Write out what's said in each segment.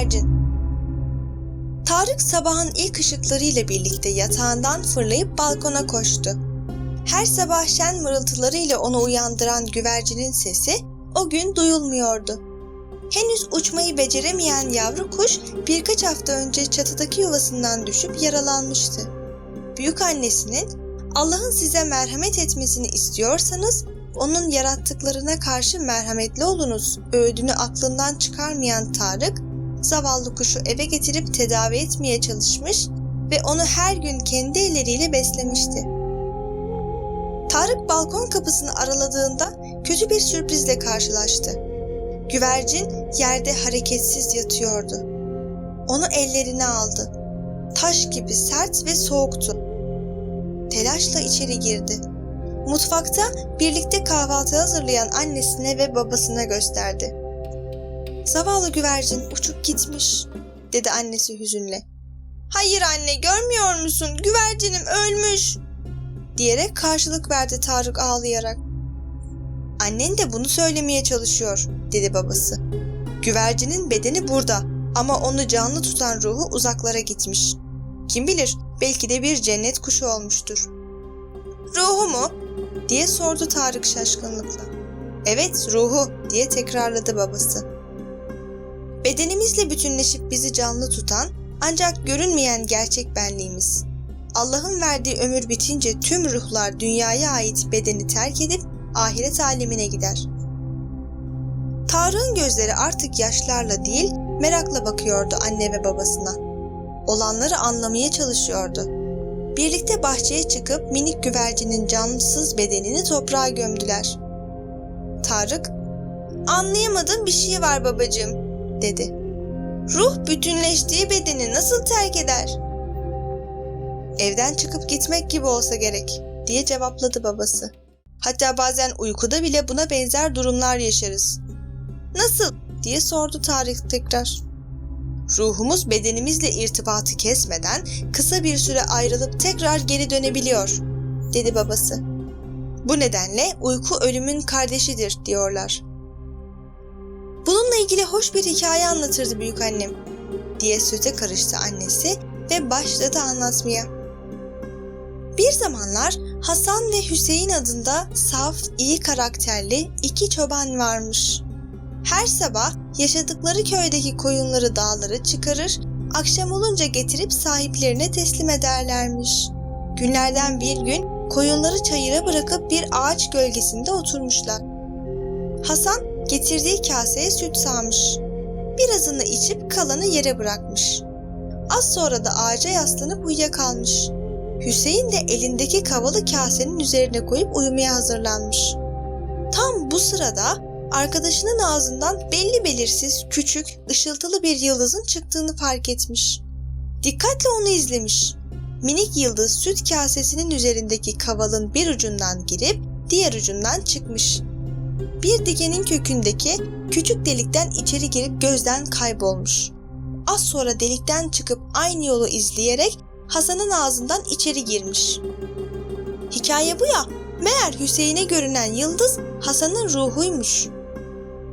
güvercin. Tarık sabahın ilk ışıklarıyla birlikte yatağından fırlayıp balkona koştu. Her sabah şen mırıltılarıyla onu uyandıran güvercinin sesi o gün duyulmuyordu. Henüz uçmayı beceremeyen yavru kuş birkaç hafta önce çatıdaki yuvasından düşüp yaralanmıştı. Büyük annesinin Allah'ın size merhamet etmesini istiyorsanız onun yarattıklarına karşı merhametli olunuz öğüdünü aklından çıkarmayan Tarık, zavallı kuşu eve getirip tedavi etmeye çalışmış ve onu her gün kendi elleriyle beslemişti. Tarık balkon kapısını araladığında kötü bir sürprizle karşılaştı. Güvercin yerde hareketsiz yatıyordu. Onu ellerine aldı. Taş gibi sert ve soğuktu. Telaşla içeri girdi. Mutfakta birlikte kahvaltı hazırlayan annesine ve babasına gösterdi. Zavallı güvercin uçup gitmiş, dedi annesi hüzünle. Hayır anne görmüyor musun? Güvercinim ölmüş. Diyerek karşılık verdi Tarık ağlayarak. Annen de bunu söylemeye çalışıyor, dedi babası. Güvercinin bedeni burada ama onu canlı tutan ruhu uzaklara gitmiş. Kim bilir belki de bir cennet kuşu olmuştur. Ruhu mu? diye sordu Tarık şaşkınlıkla. Evet ruhu diye tekrarladı babası. Bedenimizle bütünleşip bizi canlı tutan ancak görünmeyen gerçek benliğimiz. Allah'ın verdiği ömür bitince tüm ruhlar dünyaya ait bedeni terk edip ahiret alemine gider. Tarık'ın gözleri artık yaşlarla değil, merakla bakıyordu anne ve babasına. Olanları anlamaya çalışıyordu. Birlikte bahçeye çıkıp minik güvercinin cansız bedenini toprağa gömdüler. Tarık, anlayamadığım bir şey var babacığım, dedi. Ruh bütünleştiği bedeni nasıl terk eder? Evden çıkıp gitmek gibi olsa gerek, diye cevapladı babası. Hatta bazen uykuda bile buna benzer durumlar yaşarız. Nasıl? diye sordu Tarık tekrar. Ruhumuz bedenimizle irtibatı kesmeden kısa bir süre ayrılıp tekrar geri dönebiliyor, dedi babası. Bu nedenle uyku ölümün kardeşidir diyorlar. Bununla ilgili hoş bir hikaye anlatırdı büyük annem, diye söze karıştı annesi ve başladı anlatmaya. Bir zamanlar Hasan ve Hüseyin adında saf, iyi karakterli iki çoban varmış. Her sabah yaşadıkları köydeki koyunları dağlara çıkarır, akşam olunca getirip sahiplerine teslim ederlermiş. Günlerden bir gün koyunları çayıra bırakıp bir ağaç gölgesinde oturmuşlar. Hasan getirdiği kaseye süt sağmış. Birazını içip kalanı yere bırakmış. Az sonra da ağaca yaslanıp uyuyakalmış. Hüseyin de elindeki kavalı kasenin üzerine koyup uyumaya hazırlanmış. Tam bu sırada arkadaşının ağzından belli belirsiz, küçük, ışıltılı bir yıldızın çıktığını fark etmiş. Dikkatle onu izlemiş. Minik yıldız süt kasesinin üzerindeki kavalın bir ucundan girip diğer ucundan çıkmış. Bir dikenin kökündeki küçük delikten içeri girip gözden kaybolmuş. Az sonra delikten çıkıp aynı yolu izleyerek Hasan'ın ağzından içeri girmiş. Hikaye bu ya, meğer Hüseyin'e görünen yıldız Hasan'ın ruhuymuş.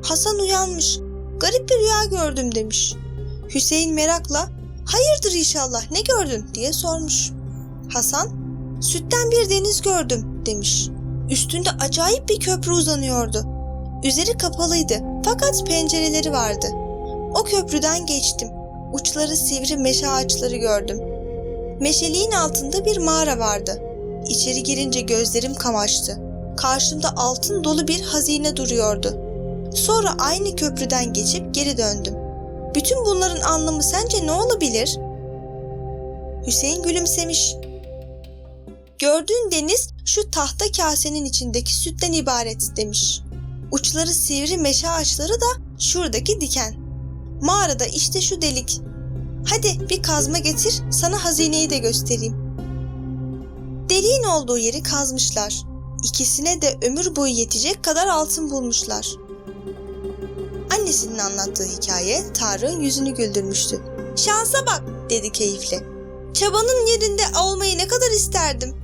Hasan uyanmış, garip bir rüya gördüm demiş. Hüseyin merakla, hayırdır inşallah ne gördün diye sormuş. Hasan, sütten bir deniz gördüm demiş. Üstünde acayip bir köprü uzanıyordu. Üzeri kapalıydı fakat pencereleri vardı. O köprüden geçtim. Uçları sivri meşe ağaçları gördüm. Meşeliğin altında bir mağara vardı. İçeri girince gözlerim kamaştı. Karşımda altın dolu bir hazine duruyordu. Sonra aynı köprüden geçip geri döndüm. Bütün bunların anlamı sence ne olabilir? Hüseyin gülümsemiş. Gördüğün deniz şu tahta kasenin içindeki sütten ibaret demiş. Uçları sivri meşe ağaçları da şuradaki diken. Mağarada işte şu delik. Hadi bir kazma getir, sana hazineyi de göstereyim. Deliğin olduğu yeri kazmışlar. İkisine de ömür boyu yetecek kadar altın bulmuşlar. Annesinin anlattığı hikaye Tarık'ın yüzünü güldürmüştü. Şansa bak dedi keyifle. Çabanın yerinde olmayı ne kadar isterdim.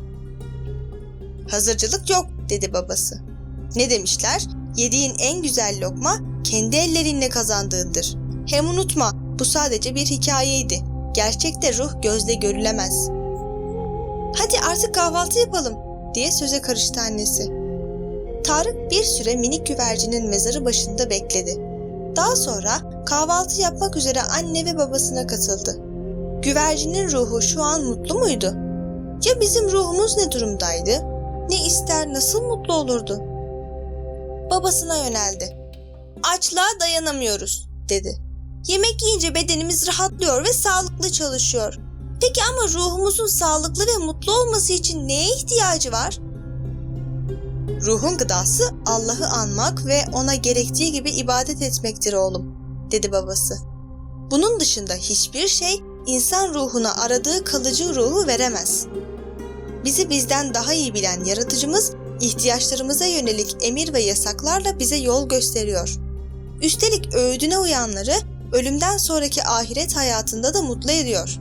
Hazırcılık yok dedi babası. Ne demişler? Yediğin en güzel lokma kendi ellerinle kazandığındır. Hem unutma Bu sadece bir hikayeydi. Gerçekte ruh gözle görülemez. Hadi artık kahvaltı yapalım diye söze karıştı annesi. Tarık bir süre minik güvercinin mezarı başında bekledi. Daha sonra kahvaltı yapmak üzere anne ve babasına katıldı. Güvercinin ruhu şu an mutlu muydu? Ya bizim ruhumuz ne durumdaydı? Ne ister, nasıl mutlu olurdu? Babasına yöneldi. Açlığa dayanamıyoruz, dedi. Yemek yiyince bedenimiz rahatlıyor ve sağlıklı çalışıyor. Peki ama ruhumuzun sağlıklı ve mutlu olması için neye ihtiyacı var? Ruhun gıdası Allah'ı anmak ve ona gerektiği gibi ibadet etmektir oğlum, dedi babası. Bunun dışında hiçbir şey insan ruhuna aradığı kalıcı ruhu veremez. Bizi bizden daha iyi bilen yaratıcımız ihtiyaçlarımıza yönelik emir ve yasaklarla bize yol gösteriyor. Üstelik öğüdüne uyanları ölümden sonraki ahiret hayatında da mutlu ediyor.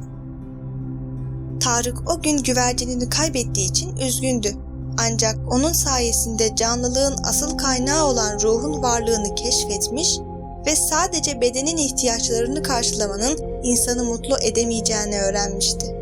Tarık o gün güvercinini kaybettiği için üzgündü. Ancak onun sayesinde canlılığın asıl kaynağı olan ruhun varlığını keşfetmiş ve sadece bedenin ihtiyaçlarını karşılamanın insanı mutlu edemeyeceğini öğrenmişti.